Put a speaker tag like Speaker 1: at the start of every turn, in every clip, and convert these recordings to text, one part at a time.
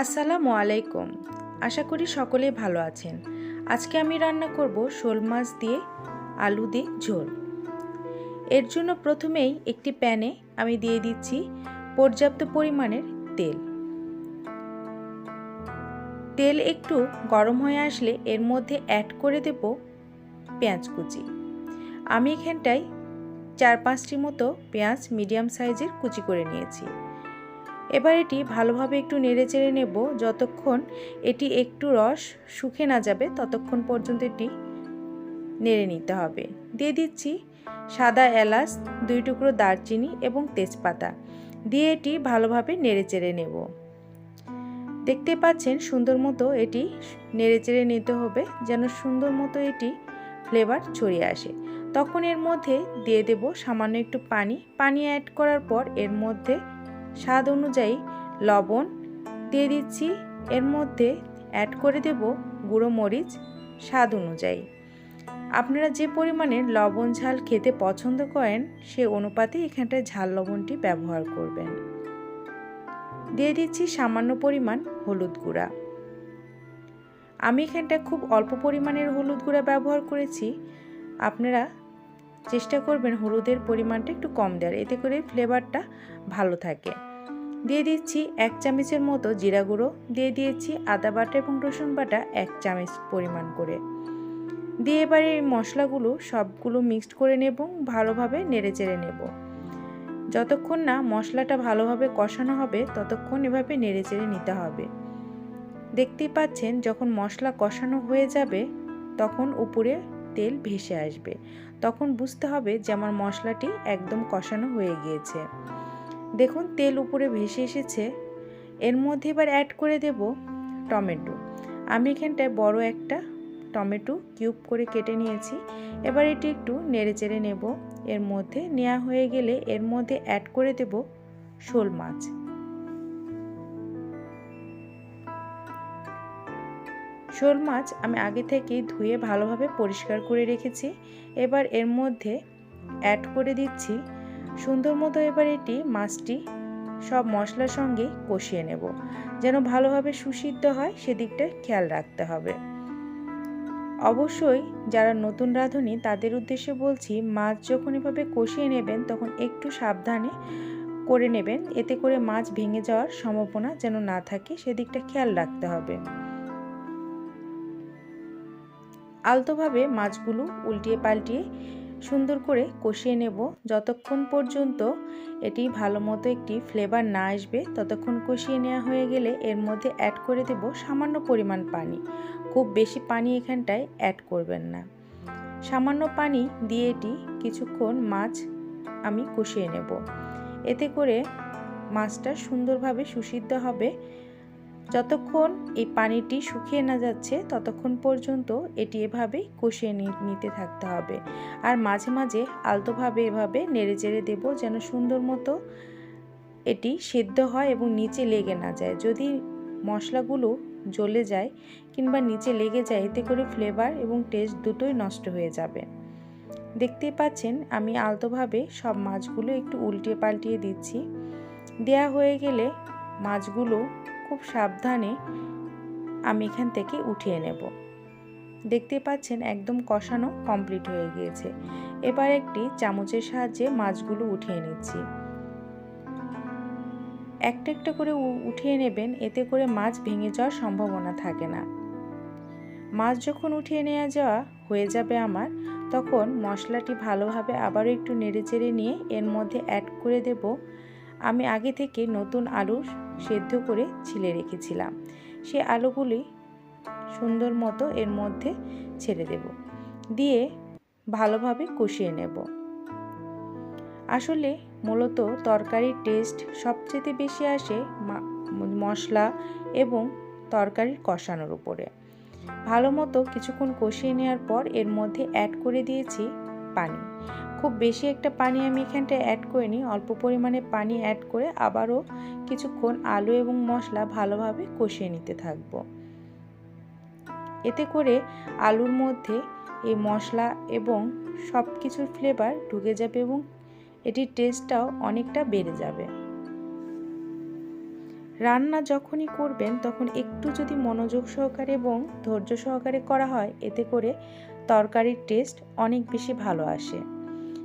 Speaker 1: আসসালামু আলাইকুম। আশা করি সকলে ভালো আছেন। আজকে আমি রান্না করব শোল মাছ দিয়ে আলু দিয়ে ঝোল। এর জন্য প্রথমেই একটি প্যানে আমি দিয়ে দিচ্ছি পর্যাপ্ত পরিমাণের তেল। তেল একটু গরম হয়ে আসলে এর মধ্যে অ্যাড করে দেব পেঁয়াজ কুচি। আমি এখানটায় চার পাঁচটি মতো পেঁয়াজ মিডিয়াম সাইজের কুচি করে নিয়েছি। এবার এটি ভালোভাবে একটু নেড়ে চেড়ে নেব যতক্ষণ এটি একটু রস শুকে না যাবে, ততক্ষণ পর্যন্ত এটি নেড়ে নিতে হবে। দিয়ে দিচ্ছি সাদা এলাচ, দুই টুকরো দারচিনি এবং তেজপাতা। দিয়ে এটি ভালোভাবে নেড়ে চেড়ে নেব। দেখতে পাচ্ছেন সুন্দর মতো এটি নেড়ে চেড়ে নিতে হবে যেন সুন্দর মতো এটি ফ্লেভার ছড়িয়ে আসে। তখন এর মধ্যে দিয়ে দেব সামান্য একটু পানি। পানি অ্যাড করার পর এর মধ্যে স্বাদ অনুযায়ী লবণ দিয়ে দিচ্ছি। এর মধ্যে অ্যাড করে দেব গুঁড়ো মরিচ স্বাদ অনুযায়ী। আপনারা যে পরিমাণে লবণ ঝাল খেতে পছন্দ করেন, সে অনুপাতে এখানটায় ঝাল লবণটি ব্যবহার করবেন। দিয়ে দিচ্ছি সামান্য পরিমাণ হলুদ গুঁড়া। আমি এখানটায় খুব অল্প পরিমাণের হলুদ গুঁড়া ব্যবহার করেছি। আপনারা চেষ্টা করবেন হলুদের পরিমাণটা একটু কম দেওয়ার, এতে করে ফ্লেভারটা ভালো থাকে। দিয়ে দিচ্ছি এক চামচের মতো জিরা গুঁড়ো, দিয়ে দিয়েছি আদা বাটা এবং রসুন বাটা এক চামচ পরিমাণ করে। দিয়ে এবারে এই মশলাগুলো সবগুলো মিক্সড করে নেব, ভালোভাবে নেড়ে চেড়ে নেব। যতক্ষণ না মশলাটা ভালোভাবে কষানো হবে, ততক্ষণ এভাবে নেড়ে চেড়ে নিতে হবে। দেখতেই পাচ্ছেন যখন মশলা কষানো হয়ে যাবে, তখন উপরে তেল ভেসে আসবে। তখন বুঝতে হবে যে আমার মশলাটি একদম কষানো হয়ে গিয়েছে। দেখুন, তেল উপরে ভেসে এসেছে। এর মধ্যে এবার অ্যাড করে দেব টমেটো। আমি এখানটায় বড় একটা টমেটো কিউব করে কেটে নিয়েছি। এবার এটি একটু নেড়ে চেড়ে নেব। এর মধ্যে নেওয়া হয়ে গেলে এর মধ্যে অ্যাড করে দেব শোল মাছ। শোল মাছ আমি আগে থেকেই ধুয়ে ভালোভাবে পরিষ্কার করে রেখেছি। এবার এর মধ্যে অ্যাড করে দিচ্ছি। সুন্দর মতো এবার এটি মাছটি সব মশলার সঙ্গে কষিয়ে নেব। যেন ভালোভাবে সুসিদ্ধ হয়, সেদিকটা খেয়াল রাখতে হবে। অবশ্যই যারা নতুন রাঁধুনি, তাদের উদ্দেশ্যে বলছি, মাছ যখন এভাবে কষিয়ে নেবেন, তখন একটু সাবধানে করে নেবেন। এতে করে মাছ ভেঙে যাওয়ার সম্ভাবনা যেন না থাকে, সেদিকটা খেয়াল রাখতে হবে। আলতোভাবে মাছগুলো উল্টিয়ে পাল্টিয়ে সুন্দর করে কষিয়ে নেব। যতক্ষণ পর্যন্ত এটি ভালো মতো একটি ফ্লেভার না আসবে, ততক্ষণ কষিয়ে নেওয়া হয়ে গেলে এর মধ্যে অ্যাড করে দেব সামান্য পরিমাণ পানি। খুব বেশি পানি এখানটায় অ্যাড করবেন না। সামান্য পানি দিয়ে এটি কিছুক্ষণ মাছ আমি কষিয়ে নেব। এতে করে মাছটা সুন্দরভাবে সুসিদ্ধ হবে। যতক্ষণ এই পানিটি শুকিয়ে না যাচ্ছে, ততক্ষণ পর্যন্ত এটি এভাবেই কষিয়ে নিতে থাকতে হবে। আর মাঝে মাঝে আলতোভাবে এভাবে নেড়ে চেড়ে দেবো যেন সুন্দর মতো এটি সেদ্ধ হয় এবং নিচে লেগে না যায়। যদি মশলাগুলো জ্বলে যায় কিংবা নিচে লেগে যায়, এতে করে ফ্লেভার এবং টেস্ট দুটোই নষ্ট হয়ে যাবে। দেখতেই পাচ্ছেন, আমি আলতোভাবে সব মাছগুলো একটু উল্টিয়ে পাল্টিয়ে দিচ্ছি। দেয়া হয়ে গেলে মাছগুলো খুব সাবধানে আমি এখান থেকে উঠিয়ে নেব। দেখতে পাচ্ছেন একদম কষানো কমপ্লিট হয়ে গিয়েছে। এবার একটি চামচের সাহায্যে মাছগুলো উঠিয়ে নিচ্ছি। একটা একটা করে উঠিয়ে নেবেন, এতে করে মাছ ভেঙে যাওয়ার সম্ভাবনা থাকে না। মাছ যখন উঠিয়ে নেওয়া যাওয়া হয়ে যাবে আমার, তখন মশলাটি ভালোভাবে আবারও একটু নেড়ে চেড়ে নিয়ে এর মধ্যে অ্যাড করে দেব। আমি আগে থেকে নতুন আলু সেদ্ধ করে ছিলে রেখেছিলাম। সে আলুগুলি সুন্দর মতো এর মধ্যে ছেড়ে দেব। দিয়ে ভালোভাবে কষিয়ে নেব। আসলে মূলত তরকারির টেস্ট সবচেয়ে বেশি আসে মশলা এবং তরকারির কষানোর উপরে। ভালো মতো কিছুক্ষণ কষিয়ে নেওয়ার পর এর মধ্যে অ্যাড করে দিয়েছি পানি। খুব বেশি একটা পানি আমি এখানটায় অ্যাড করিনি। অল্প পরিমাণে পানি অ্যাড করে আবারও কিছুক্ষণ আলু এবং মশলা ভালোভাবে কষিয়ে নিতে থাকব। এতে করে আলুর মধ্যে এই মশলা এবং সব কিছুর ফ্লেভার ঢুকে যাবে এবং এটির টেস্টটাও অনেকটা বেড়ে যাবে। রান্না যখনই করবেন, তখন একটু যদি মনোযোগ সহকারে এবং ধৈর্য সহকারে করা হয়, এতে করে তরকারির টেস্ট অনেক বেশি ভালো আসে।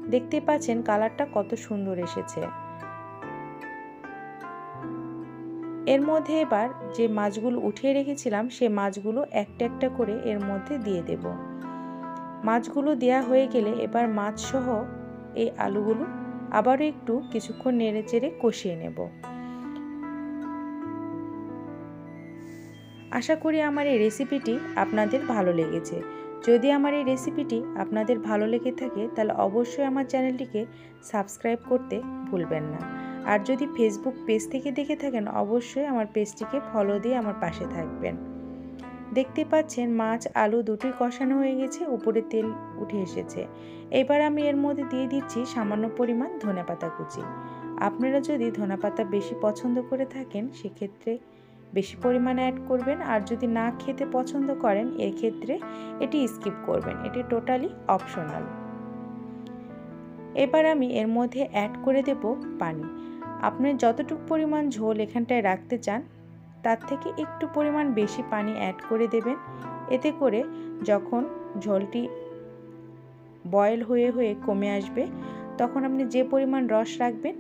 Speaker 1: দেখতে পাচ্ছেন কালারটা কত সুন্দর এসেছে। এর মধ্যে এবার যে মাছগুলো উঠিয়ে রেখেছিলাম, সে মাছগুলো একটা একটা করে এর মধ্যে দিয়ে দেব। মাছগুলো দেয়া হয়ে গেলে এবার মাছ সহ এই আলুগুলো আবারও একটু কিছুক্ষণ নেড়ে চেড়ে কষিয়ে নেব। আশা করি আমার এই রেসিপিটি আপনাদের ভালো লেগেছে। যদি আমার এই রেসিপিটি আপনাদের ভালো লেগে থাকে, তাহলে অবশ্যই আমার চ্যানেলটিকে সাবস্ক্রাইব করতে ভুলবেন না। আর যদি ফেসবুক পেজ থেকে দেখে থাকেন, অবশ্যই আমার পেজটিকে ফলো দিয়ে আমার পাশে থাকবেন। দেখতে পাচ্ছেন, মাছ, আলু দুটোই কষানো হয়ে গেছে, উপরে তেল উঠে এসেছে। এবার আমি এর মধ্যে দিয়ে দিচ্ছি সামান্য পরিমাণ ধনেপাতা কুচি। আপনারা যদি ধনেপাতা বেশি পছন্দ করে থাকেন, সেক্ষেত্রে বেশি পরিমাণে অ্যাড করবেন। আর যদি না খেতে পছন্দ করেন এর ক্ষেত্রে এটি স্কিপ করবেন। এটি টোটালি অপশনাল এবার আমি এর মধ্যে অ্যাড করে দেব পানি। আপনি যতটুকু পরিমাণ ঝোল এখানটায় রাখতে চান, তার থেকে একটু পরিমাণ বেশি পানি অ্যাড করে দেবেন। এতে করে যখন ঝোলটি বয়েল হয়ে হয়ে কমে আসবে, তখন আপনি যে পরিমাণ রস রাখবেন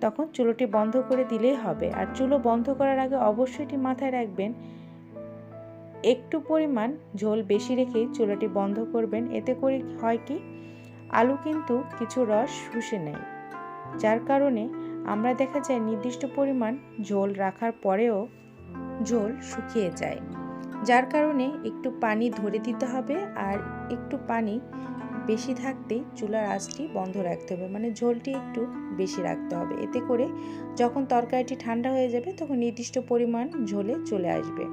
Speaker 1: তখন চুলোটি বন্ধ করে দিলেই হবে। আর চুলো বন্ধ করার আগে অবশ্যই এটি মাথায় রাখবেন। একটু পরিমাণ ঝোল বেশি রেখেই চুলোটি বন্ধ করবেন। এতে করে হয় কি, আলু কিন্তু কিছু রস শুষে নেয়। যার কারণে আমরা দেখা যায় নির্দিষ্ট পরিমাণ ঝোল রাখার পরেও ঝোল শুকিয়ে যায়। যার কারণে একটু পানি ধরে দিতে হবে। আর একটু পানি বেশি থাকতেই চুলার আঁচটি বন্ধ রাখতে হবে। মানে ঝোলটি একটু বেশি রাখতে হবে। এতে করে যখন তরকারিটি ঠান্ডা হয়ে যাবে, তখন নির্দিষ্ট পরিমাণ ঝোলে চলে আসবে।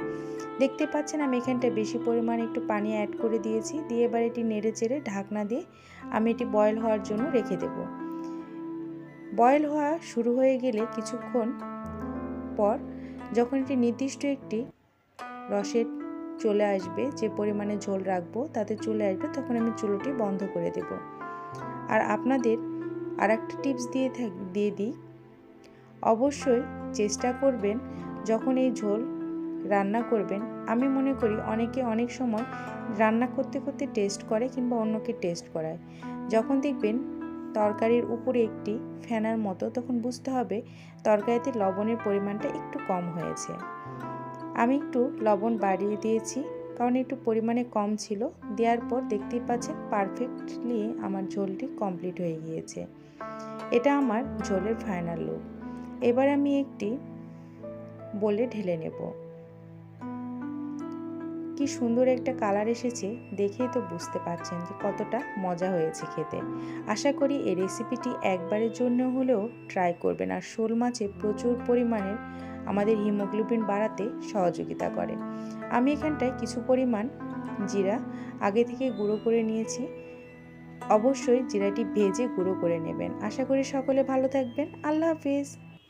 Speaker 1: দেখতে পাচ্ছেন আমি এখানটায় বেশি পরিমাণ একটু পানি অ্যাড করে দিয়েছি। দিয়ে এবার এটি নেড়ে চেড়ে ঢাকনা দিয়ে আমি এটি বয়েল হওয়ার জন্য রেখে দেব। বয়েল হওয়া শুরু হয়ে গেলে কিছুক্ষণ পর যখন এটি নির্দিষ্ট একটি রসের চলে আসবে, যে পরিমাণে ঝোল রাখব তাতে চলে আসবে, তখন আমি চুলোটি বন্ধ করে দেব। আর আপনাদের আর একটা টিপস দিয়ে থাক, দিয়ে দিই। অবশ্যই চেষ্টা করবেন, যখন এই ঝোল রান্না করবেন, আমি মনে করি অনেকে অনেক সময় রান্না করতে করতে টেস্ট করে কিংবা অন্যকে টেস্ট করায়। যখন দেখবেন তরকারির উপরে একটি ফেনার মতো, তখন বুঝতে হবে তরকারিতে লবণের পরিমাণটা একটু কম হয়েছে। আমি একটু লবণ বাড়িয়ে দিয়েছি, কারণ একটু পরিমাণে কম ছিল। দেওয়ার পর দেখতেই পাচ্ছেন পারফেক্টলি আমার ঝোলটি কমপ্লিট হয়ে গিয়েছে। এটা আমার ঝোলের ফাইনাল লুক এবার আমি একটি বলে ঢেলে নেব। কি সুন্দর একটা কালার এসেছে, দেখেই তো বুঝতে পারছেন যে কতটা মজা হয়েছে খেতে। আশা করি এই রেসিপিটি একবারের জন্য হলেও ট্রাই করবেন। আর শোল মাছে প্রচুর পরিমাণের আমাদের হিমোগ্লোবিন বাড়াতে সহযোগিতা করে। আমি এখানটায় কিছু পরিমাণ জিরা আগে থেকে গুঁড়ো করে নিয়েছি। অবশ্যই জিরাটি ভেজে গুঁড়ো করে নেবেন। আশা করি সকলে ভালো থাকবেন। আল্লাহ হাফিজ।